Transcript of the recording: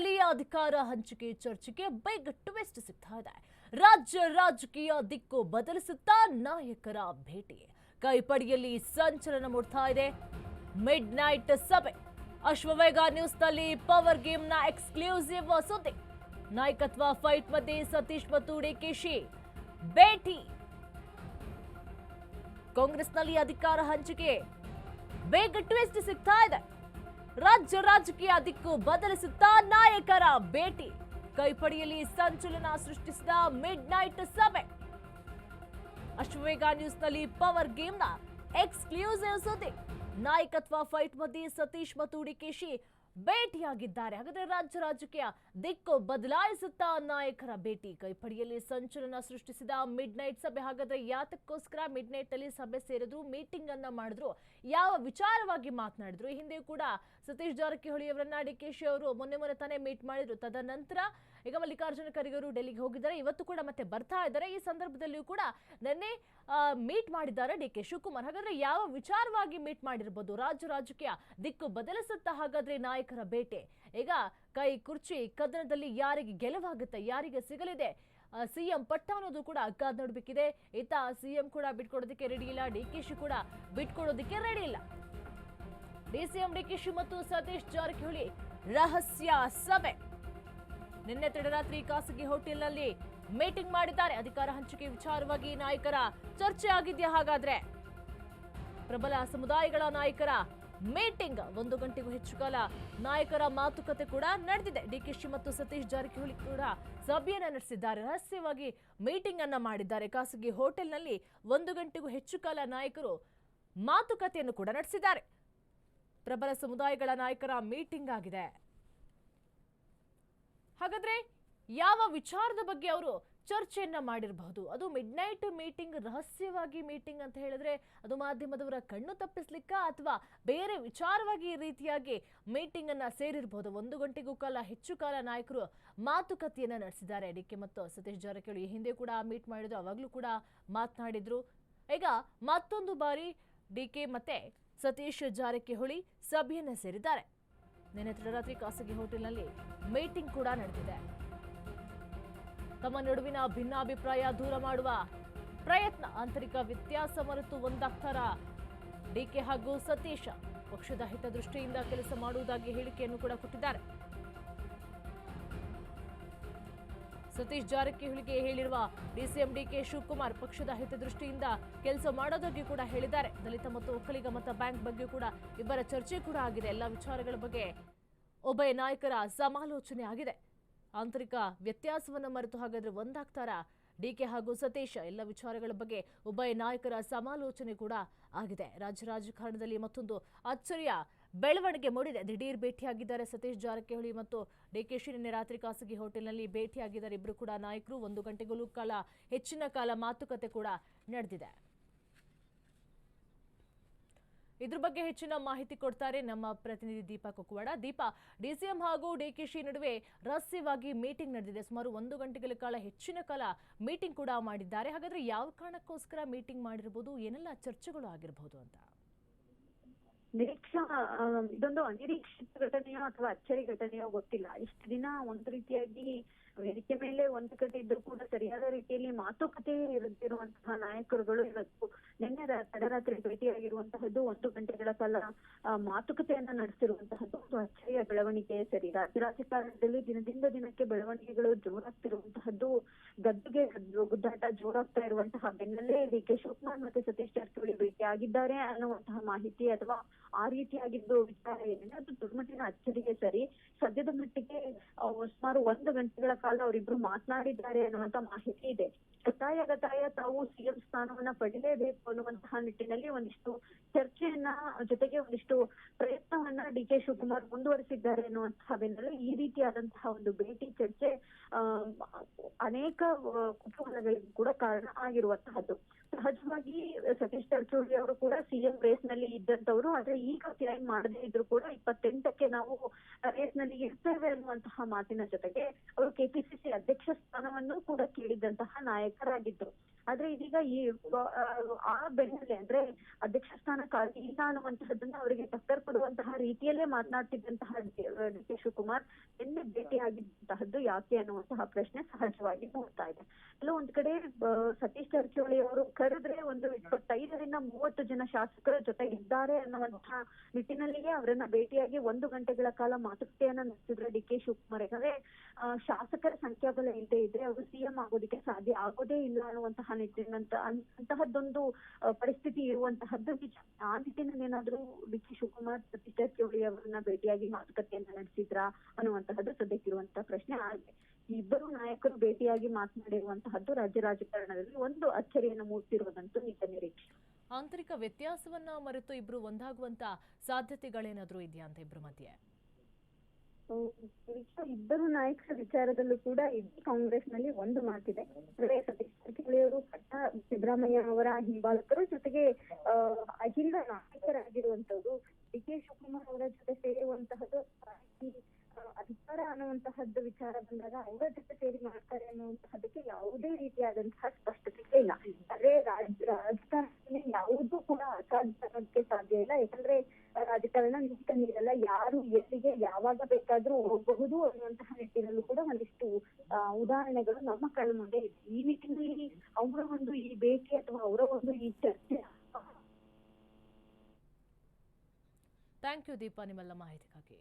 ಕಾಂಗ್ರೆಸ್ನಲ್ಲಿ ಅಧಿಕಾರ ಹಂಚಿಕೆ ಚರ್ಚೆಗೆ ಬಿಗ್ ಟ್ವಿಸ್ಟ್ ಸಿಗ್ತಾ ಇದೆ. ರಾಜ್ಯ ರಾಜಕೀಯ ದಿಕ್ಕು ಬದಲಿಸುತ್ತಾ ನಾಯಕರ ಭೇಟಿ. ಕೈಪಡಿಯಲ್ಲಿ ಸಂಚಲನ ಮೂಡ್ತಾ ಇದೆ. ಮಿಡ್ ನೈಟ್ ಸಭೆ. ಅಶ್ವವೇಗ ನ್ಯೂಸ್ನಲ್ಲಿ ಪವರ್ ಗೇಮ್ನ ಎಕ್ಸ್ಕ್ಲೂಸಿವ್ ಸುದ್ದಿ ನಾಯಕತ್ವ ಫೈಟ್ ಮಧ್ಯೆ ಸತೀಶ್ ಮತ್ತು ಡಿಕೆಶಿ ಭೇಟಿ. ಕಾಂಗ್ರೆಸ್ನಲ್ಲಿ ಅಧಿಕಾರ ಹಂಚಿಕೆ. ಬೇಗ ಟ್ವಿಸ್ಟ್ ಸಿಗ್ತಾ ಇದೆ? ರಾಜ್ಯ ರಾಜಕೀಯ ದಿಕ್ಕು ಬದಲಿಸುತ್ತಾ ನಾಯಕರ ಭೇಟಿ. ಕೈಪಡಿಯಲ್ಲಿ ಸಂಚಲನ ಸೃಷ್ಟಿಸಿದ ಮಿಡ್ ನೈಟ್ ಸಭೆ ಅಶ್ವವೇಗ ನ್ಯೂಸ್ನಲ್ಲಿ ಪವರ್ ಗೇಮ್ನ ಎಕ್ಸ್ಕ್ಲೂಸಿವ್ ಸುದ್ದಿ. ನಾಯಕತ್ವ ಫೈಟ್ ಮಧ್ಯೆ ಸತೀಶ್ ಮತ್ತು ಡಿಕೆಶಿ ಭೇಟಿಯಾಗಿದ್ದಾರೆ. ಹಾಗಾದ್ರೆ ರಾಜ್ಯ ರಾಜಕೀಯ ದಿಕ್ಕು ಬದಲಾಯಿಸುತ್ತಾ ನಾಯಕರ ಭೇಟಿ. ಕೈಪಡಿಯಲ್ಲಿ ಸಂಚಲನ ಸೃಷ್ಟಿಸಿದ ಮಿಡ್ ನೈಟ್ ಸಭೆ. ಹಾಗಾದ್ರೆ ಯಾತಕ್ಕೋಸ್ಕರ ಮಿಡ್ ನೈಟ್ ಅಲ್ಲಿ ಸಭೆ ಸೇರಿದ್ರು ಮೀಟಿಂಗ್ ಅನ್ನ ಮಾಡಿದ್ರು, ಯಾವ ವಿಚಾರವಾಗಿ ಮಾತನಾಡಿದ್ರು? ಈ ಹಿಂದೆ ಕೂಡ ಸತೀಶ್ ಜಾರಕಿಹೊಳಿ ಅವರನ್ನ ಡಿಕೆಶಿ ಅವರು ಮೊನ್ನೆ ಮೊನ್ನೆ ತಾನೇ ಮೀಟ್ ಮಾಡಿದ್ರು. ತದನಂತರ ಈಗ ಮಲ್ಲಿಕಾರ್ಜುನ ಖರ್ಗೆ ಅವರು ಡೆಲ್ಲಿಗೆ ಹೋಗಿದ್ದಾರೆ. ಇವತ್ತು ಕೂಡ ಮತ್ತೆ ಬರ್ತಾ ಇದ್ದಾರೆ. ಈ ಸಂದರ್ಭದಲ್ಲಿಯೂ ಕೂಡ ನಿನ್ನೆ ಮೀಟ್ ಮಾಡಿದ್ದಾರೆ ಡಿ ಕೆ ಶಿವಕುಮಾರ್. ಹಾಗಾದ್ರೆ ಯಾವ ವಿಚಾರವಾಗಿ ಮೀಟ್ ಮಾಡಿರ್ಬೋದು? ರಾಜ್ಯ ರಾಜಕೀಯ ದಿಕ್ಕು ಬದಲಿಸುತ್ತಾ ಹಾಗಾದ್ರೆ ನಾಯಕರ ಬೇಟೆ? ಈಗ ಕೈ, ಕುರ್ಚಿ, ಕದನದಲ್ಲಿ ಯಾರಿಗೆ ಗೆಲುವಾಗುತ್ತೆ, ಯಾರಿಗೆ ಸಿಗಲಿದೆ? ಸಿಎಂ ಪಟ್ಟ ಅನ್ನೋದು ಕೂಡ ಕಾದ್ ನೋಡ್ಬೇಕಿದೆ ಇತ್ತ ಸಿಎಂ ಕೂಡ ಬಿಟ್ಕೊಡೋದಕ್ಕೆ ರೆಡಿ ಇಲ್ಲ. ಡಿ ಕೆ ಶಿ ಕೂಡ ಬಿಟ್ಕೊಡೋದಕ್ಕೆ ರೆಡಿ ಇಲ್ಲ. ಡಿಸಿಎಂ ಶಿ ಮತ್ತು ಸತೀಶ್ ಜಾರಕಿಹೊಳಿ ರಹಸ್ಯ ಸಭೆ. ನಿನ್ನೆ ತಡರಾತ್ರಿ ಖಾಸಗಿ ಹೋಟೆಲ್ನಲ್ಲಿ ಮೀಟಿಂಗ್ ಮಾಡಿದ್ದಾರೆ. ಅಧಿಕಾರ ಹಂಚಿಕೆ ವಿಚಾರವಾಗಿ ನಾಯಕರ ಚರ್ಚೆ ಆಗಿದೆಯಾ ಹಾಗಾದ್ರೆ? ಪ್ರಬಲ ಸಮುದಾಯಗಳ ನಾಯಕರ ಮೀಟಿಂಗ್ ಒಂದು ಗಂಟೆಗೂ ಹೆಚ್ಚು ಕಾಲ ನಾಯಕರ ಮಾತುಕತೆ ಕೂಡ ನಡೆದಿದೆ. ಡಿಕೆಶಿ ಮತ್ತು ಸತೀಶ್ ಜಾರಕಿಹೊಳಿ ಕೂಡ ಸಭೆಯನ್ನು ನಡೆಸಿದ್ದಾರೆ. ರಹಸ್ಯವಾಗಿ ಮೀಟಿಂಗ್ ಅನ್ನ ಮಾಡಿದ್ದಾರೆ. ಖಾಸಗಿ ಹೋಟೆಲ್ನಲ್ಲಿ ಒಂದು ಗಂಟೆಗೂ ಹೆಚ್ಚು ಕಾಲ ನಾಯಕರು ಮಾತುಕತೆಯನ್ನು ಕೂಡ ನಡೆಸಿದ್ದಾರೆ. ಪ್ರಬಲ ಸಮುದಾಯಗಳ ನಾಯಕರ ಮೀಟಿಂಗ್ ಆಗಿದೆ. ಹಾಗಾದ್ರೆ ಯಾವ ವಿಚಾರದ ಬಗ್ಗೆ ಅವರು ಚರ್ಚೆಯನ್ನ ಮಾಡಿರಬಹುದು? ಅದು ಮಿಡ್ ನೈಟ್ ಮೀಟಿಂಗ್ ರಹಸ್ಯವಾಗಿ ಮೀಟಿಂಗ್ ಅಂತ ಹೇಳಿದ್ರೆ ಅದು ಮಾಧ್ಯಮದವರ ಕಣ್ಣು ತಪ್ಪಿಸ್ಲಿಕ್ಕ ಅಥವಾ ಬೇರೆ ವಿಚಾರವಾಗಿ ಈ ರೀತಿಯಾಗಿ ಮೀಟಿಂಗ್ ಅನ್ನ ಸೇರಿರಬಹುದು? ಒಂದು ಗಂಟೆಗೂ ಕಾಲ, ಹೆಚ್ಚು ಕಾಲ ನಾಯಕರು ಮಾತುಕತೆಯನ್ನ ನಡೆಸಿದ್ದಾರೆ. ಡಿಕೆ ಮತ್ತು ಸತೀಶ್ ಜಾರಕಿಹೊಳಿ ಹಿಂದೆ ಕೂಡ ಮೀಟ್ ಮಾಡಿದ್ರು, ಅವಾಗಲೂ ಕೂಡ ಮಾತನಾಡಿದ್ರು. ಈಗ ಮತ್ತೊಂದು ಬಾರಿ ಡಿಕೆ ಮತ್ತೆ ಸತೀಶ್ ಜಾರಕಿಹೊಳಿ ಸಭೆಯನ್ನ ಸೇರಿದ್ದಾರೆ. ನಿನ್ನೆ ತಡರಾತ್ರಿ ಖಾಸಗಿ ಹೋಟೆಲ್ನಲ್ಲಿ ಮೀಟಿಂಗ್ ಕೂಡ ನಡೆದಿದೆ. ತಮ್ಮ ನಡುವಿನ ಭಿನ್ನಾಭಿಪ್ರಾಯ ದೂರ ಮಾಡುವ ಪ್ರಯತ್ನ, ಆಂತರಿಕ ವ್ಯತ್ಯಾಸ ಮರೆತು ಒಂದಾಗ್ತಾರ ಡಿಕೆ ಹಾಗೂ ಸತೀಶ ಪಕ್ಷದ ಹಿತದೃಷ್ಟಿಯಿಂದ ಕೆಲಸ ಮಾಡುವುದಾಗಿ ಹೇಳಿಕೆಯನ್ನು ಕೂಡ ಕೊಟ್ಟಿದ್ದಾರೆ. ಸತೀಶ್ ಜಾರಕಿಹೊಳಿಗೆ ಹೇಳಿರುವ ಡಿಸಿಎಂ ಡಿಕೆ ಶಿವಕುಮಾರ್ ಪಕ್ಷದ ಹಿತದೃಷ್ಟಿಯಿಂದ ಕೆಲಸ ಮಾಡೋದಾಗಿ ಕೂಡ ಹೇಳಿದ್ದಾರೆ. ದಲಿತ ಮತ್ತು ಒಕ್ಕಲಿಗ ಮತ ಬ್ಯಾಂಕ್ ಬಗ್ಗೆ ಕೂಡ ಇಬ್ಬರ ಚರ್ಚೆ ಕೂಡ ಆಗಿದೆ. ಎಲ್ಲ ವಿಚಾರಗಳ ಬಗ್ಗೆ ಉಭಯ ನಾಯಕರ ಸಮಾಲೋಚನೆ ಆಗಿದೆ. ಆಂತರಿಕ ವ್ಯತ್ಯಾಸವನ್ನು ಮರೆತು ಹಾಗಾದ್ರೆ ಒಂದಾಗ್ತಾರಾ? ಡಿಕೆ ಹಾಗೂ ಸತೀಶ್, ಎಲ್ಲ ವಿಚಾರಗಳ ಬಗ್ಗೆ ಉಭಯ ನಾಯಕರ ಸಮಾಲೋಚನೆ ಕೂಡ ಆಗಿದೆ. ರಾಜ್ಯ ರಾಜಕಾರಣದಲ್ಲಿ ಮತ್ತೊಂದು ಅಚ್ಚರಿಯ ಬೆಳವಣಿಗೆ ಮೂಡಿದೆ. ದಿಢೀರ್ ಭೇಟಿಯಾಗಿದ್ದಾರೆ ಸತೀಶ್ ಜಾರಕಿಹೊಳಿ ಮತ್ತು ಡಿಕೆಶಿ ನಿನ್ನೆ ರಾತ್ರಿ ಖಾಸಗಿ ಹೋಟೆಲ್ನಲ್ಲಿ ಭೇಟಿಯಾಗಿದ್ದಾರೆ. ಇಬ್ಬರು ಕೂಡ ನಾಯಕರು. ಒಂದು ಗಂಟೆಗೂ ಕಾಲ, ಹೆಚ್ಚಿನ ಕಾಲ ಮಾತುಕತೆ ಕೂಡ ನಡೆದಿದೆ. ಇದ್ರ ಬಗ್ಗೆ ಹೆಚ್ಚಿನ ಮಾಹಿತಿ ಕೊಡ್ತಾರೆ ನಮ್ಮ ಪ್ರತಿನಿಧಿ ದೀಪಾ ಕುಕ್ವಾಡ. ದೀಪಾ, ಡಿಸಿಎಂ ಹಾಗೂ ಡಿಕೆಶಿ ನಡುವೆ ರಹಸ್ಯವಾಗಿ ಮೀಟಿಂಗ್ ನಡೆದಿದೆ. ಸುಮಾರು ಒಂದು ಗಂಟೆಗಳ ಕಾಲ ಹೆಚ್ಚಿನ ಕಾಲ ಮೀಟಿಂಗ್ ಕೂಡ ಮಾಡಿದ್ದಾರೆ. ಹಾಗಾದ್ರೆ ಯಾವ ಕಾರಣಕ್ಕೋಸ್ಕರ ಮೀಟಿಂಗ್ ಮಾಡಿರ್ಬೋದು? ಏನೆಲ್ಲ ಚರ್ಚೆಗಳು ಆಗಿರಬಹುದು ಅಂತ. ನಿರೀಕ್ಷಾ ಇದೊಂದು ಅನಿರೀಕ್ಷಿತ ಘಟನೆಯೋ ಅಥವಾ ಅಚ್ಚರಿ ಘಟನೆಯೋ ಗೊತ್ತಿಲ್ಲ. ಇಷ್ಟು ದಿನ ಒಂದು ರೀತಿಯಾಗಿ ವೇದಿಕೆ ಮೇಲೆ ಒಂದು ಕಡೆ ಇದ್ರು ಕೂಡ ಸರಿಯಾದ ರೀತಿಯಲ್ಲಿ ಮಾತುಕತೆ ಇರುತ್ತಿರುವಂತಹ ನಾಯಕರುಗಳು ಇವತ್ತು ನಿನ್ನೆ ತಡರಾತ್ರಿ ಭೇಟಿಯಾಗಿರುವಂತಹದ್ದು ಒಂದು ಗಂಟೆಗಳ ಕಾಲ ಮಾತುಕತೆಯನ್ನ ನಡೆಸಿರುವಂತಹದ್ದು ಒಂದು ಅಚ್ಚರಿಯ ಬೆಳವಣಿಗೆ ಸರಿ. ರಾಜಕಾರಣದಲ್ಲಿ ದಿನದಿಂದ ದಿನಕ್ಕೆ ಬೆಳವಣಿಗೆಗಳು ಜೋರಾಗ್ತಿರುವಂತಹದ್ದು, ಗದ್ದುಗೆ ಗದ್ದು- ಗುದ್ದಾಟ ಜೋರಾಗ್ತಾ ಇರುವಂತಹ ಬೆನ್ನಲ್ಲೇ ಡಿ ಕೆ ಶಿವಕುಮಾರ್ ಮತ್ತೆ ಸತೀಶ್ ಜಾರಕಿಹೊಳಿ ಭೇಟಿಯಾಗಿದ್ದಾರೆ ಅನ್ನುವಂತಹ ಮಾಹಿತಿ ಅಥವಾ ಆ ರೀತಿಯಾಗಿದ್ದು ವಿಚಾರ ಏನಿದೆ ಅದು ದುರ್ಮಟ್ಟಿನ ಅಚ್ಚರಿಗೆ ಸರಿ. ಸದ್ಯದ ಮಟ್ಟಿಗೆ ಸುಮಾರು ಒಂದು ಗಂಟೆಗಳ ಕಾಲ ಅವರಿಬ್ರು ಮಾತನಾಡಿದ್ದಾರೆ ಅನ್ನುವಂತ ಮಾಹಿತಿ ಇದೆ. ಗತಾಯ ಗತಾಯ ತಾವು ಸಿಎಂ ಸ್ಥಾನವನ್ನ ಪಡೆಯಲೇಬೇಕು ಅನ್ನುವಂತಹ ನಿಟ್ಟಿನಲ್ಲಿ ಒಂದಿಷ್ಟು ಚರ್ಚೆಯನ್ನ, ಜೊತೆಗೆ ಒಂದಿಷ್ಟು ಪ್ರಯತ್ನವನ್ನ ಡಿ ಕೆ ಶಿವಕುಮಾರ್ ಮುಂದುವರಿಸಿದ್ದಾರೆ ಅನ್ನುವಂತಹ ಬೆನ್ನಲ್ಲೇ ಈ ರೀತಿಯಾದಂತಹ ಒಂದು ಭೇಟಿ, ಚರ್ಚೆ ಅನೇಕ ಕುತೂಹಲಗಳಿಗೂ ಕೂಡ ಕಾರಣ ಆಗಿರುವಂತಹದ್ದು. ಸಹಜವಾಗಿ ಸತೀಶ್ ಜಾರಕಿಹೊಳಿ ಅವರು ಕೂಡ ಸಿಎಂ ರೇಸ್ನಲ್ಲಿ ಇದ್ದಂತವ್ರು. ಆದ್ರೆ ಈಗ ಕ್ಲೈಮ್ ಮಾಡದೇ ಇದ್ರು ಕೂಡ ಇಪ್ಪತ್ತೆಂಟಕ್ಕೆ ನಾವು ರೇಸ್ನಲ್ಲಿ ಇರ್ತೇವೆ ಅನ್ನುವಂತಹ ಮಾತಿನ ಜೊತೆಗೆ ಅವರು ಕೆಪಿಸಿಸಿ ಅಧ್ಯಕ್ಷ ಸ್ಥಾನವನ್ನು ಕೂಡ ಕೇಳಿದಂತಹ ನಾಯಕರಾಗಿದ್ರು. ಆದ್ರೆ ಇದೀಗ ಈ ಆ, ಬೆನ್ನಲ್ಲೇ ಅಂದ್ರೆ ಅಧ್ಯಕ್ಷ ಸ್ಥಾನ ಖಾಲಿ ಇಲ್ಲ ಅನ್ನುವಂತಹದ್ದನ್ನ ಅವರಿಗೆ ಟಕ್ಕರ್ ಕೊಡುವಂತಹ ರೀತಿಯಲ್ಲೇ ಮಾತನಾಡ್ತಿದ್ದಂತಹ ಡಿ ಕೆ ಶಿವಕುಮಾರ್ ನಿನ್ನೆ ಭೇಟಿಯಾಗಿದ್ದಂತಹದ್ದು ಯಾಕೆ ಅನ್ನುವಂತಹ ಪ್ರಶ್ನೆ ಸಹಜವಾಗಿ ಮೂಡ್ತಾ ಇದೆ. ಎಲ್ಲೋ ಒಂದ್ ಕಡೆ ಸತೀಶ್ ಜಾರಕಿಹೊಳಿ ಅವರು ಕರೆದ್ರೆ ಒಂದು ಇಪ್ಪತ್ತೈದರಿಂದ ಮೂವತ್ತು ಜನ ಶಾಸಕರ ಜೊತೆ ಇದ್ದಾರೆ ಅನ್ನುವಂತಹ ನಿಟ್ಟಿನಲ್ಲಿಯೇ ಅವರನ್ನ ಭೇಟಿಯಾಗಿ ಒಂದು ಗಂಟೆಗಳ ಕಾಲ ಮಾತುಕತೆಯನ್ನ ನಡೆಸಿದ್ರೆ ಡಿ ಕೆ ಶಿವಕುಮಾರ್. ಯಾಕಂದ್ರೆ ಶಾಸಕರ ಸಂಖ್ಯಾಬಲ ಇಲ್ಲದೆ ಇದ್ರೆ ಅವರು ಸಿಎಂ ಆಗೋದಕ್ಕೆ ಸಾಧ್ಯ ಆಗೋದೇ ಇಲ್ಲ ಅನ್ನುವಂತಹ ನಿಟ್ಟಿನಂತ ಅಂತಹದ್ದೊಂದು ಪರಿಸ್ಥಿತಿ ಇರುವಂತಹದ್ದು ನಿಜ. ಆ ನಿಟ್ಟಿನಲ್ಲಿ ಏನಾದ್ರೂ ಡಿ ಕೆ ಶಿವಕುಮಾರ್ ಸತೀಶ್ ಜಾರಕಿಹೊಳಿ ಅವರನ್ನ ಭೇಟಿಯಾಗಿ ಮಾತುಕತೆಯನ್ನ ನಡೆಸಿದ್ರ ಅನ್ನುವಂತಹದ್ದು ಸದ್ಯಕ್ಕಿರುವಂತಹ ಪ್ರಶ್ನೆ ಆಗಿದೆ. ಇಬ್ಬರು ನಾಯಕರು ಭೇಟಿಯಾಗಿ ಮಾತನಾಡಿರುವಂತಹದ್ದು ರಾಜ್ಯ ರಾಜಕಾರಣದಲ್ಲಿ ಒಂದು ಅಚ್ಚರಿಯನ್ನು ಮೂಡ್ತಿರುವುದಂತೂ ನಿಜ ನಿರೀಕ್ಷೆ. ಆಂತರಿಕ ವ್ಯತ್ಯಾಸವನ್ನ ಮರೆತು ಇಬ್ರು ಒಂದಾಗುವಂತ ಸಾಧ್ಯತೆಗಳೇನಾದ್ರೂ ಇದೆಯಾ ಅಂತ ಇಬ್ರು ಮಧ್ಯೆ? ಇಬ್ಬರು ನಾಯಕರ ವಿಚಾರದಲ್ಲೂ ಕೂಡ ಇಡೀ ಕಾಂಗ್ರೆಸ್ನಲ್ಲಿ ಒಂದು ಮಾತಿದೆ. ಸತೀಶ್ ಜಾರಕಿಹೊಳಿ ಅವರು ಪಟ್ಟ ಸಿದ್ದರಾಮಯ್ಯ ಅವರ ಹಿಂಬಾಲಕರು ಜೊತೆಗೆ ಅಹಿಂದ ನಾಯಕರಾಗಿರುವಂತದ್ದು ಡಿ ಕೆ ಶಿವಕುಮಾರ್ ಅವರ ಜೊತೆ ಸೇರುವಂತಹದ್ದು ಅಧಿಕಾರ ಅನ್ನುವಂತಹದ್ದು ವಿಚಾರ ಬಂದಾಗ ಅವರ ಜೊತೆ ಸೇರಿ ಮಾಡ್ತಾರೆ ಅನ್ನುವಂತಹದಕ್ಕೆ ಯಾವುದೇ ರೀತಿಯಾದಂತಹ ಸ್ಪಷ್ಟತೆ ಇಲ್ಲ. ಅದೇ ರಾಜ್ ರಾಜಕಾರಣದಲ್ಲಿ ಯಾವುದೂ ಕೂಡ ಅಸಾಧ್ಯ ಅನ್ನೋದಕ್ಕೆ ಸಾಧ್ಯ ಇಲ್ಲ. ಯಾಕಂದ್ರೆ ರಾಜಕಾರಣ ನಿಂತ ನೀರಲ್ಲ ಯಾರು ಎಲ್ಲಿಗೆ ಯಾವಾಗ ಬೇಕಾದ್ರೂ ಹೋಗಬಹುದು ಅನ್ನುವಂತಹ ನಿಟ್ಟಿನಲ್ಲೂ ಕೂಡ ಒಂದಿಷ್ಟು ಉದಾಹರಣೆಗಳು ನಮ್ಮ ಕಣ್ಣ ಮುಂದೆ ಇದೆ. ಈ ನಿಟ್ಟಿನಲ್ಲಿ ಅವರ ಒಂದು ಈ ಬೇಕೆ ಅಥವಾ ಅವರ ಒಂದು ಈ ಚರ್ಚೆ ಥ್ಯಾಂಕ್ ಯು ದೀಪಾ ನಿಮ್ಮೆಲ್ಲ ಮಾಹಿತಿಗಾಗಿ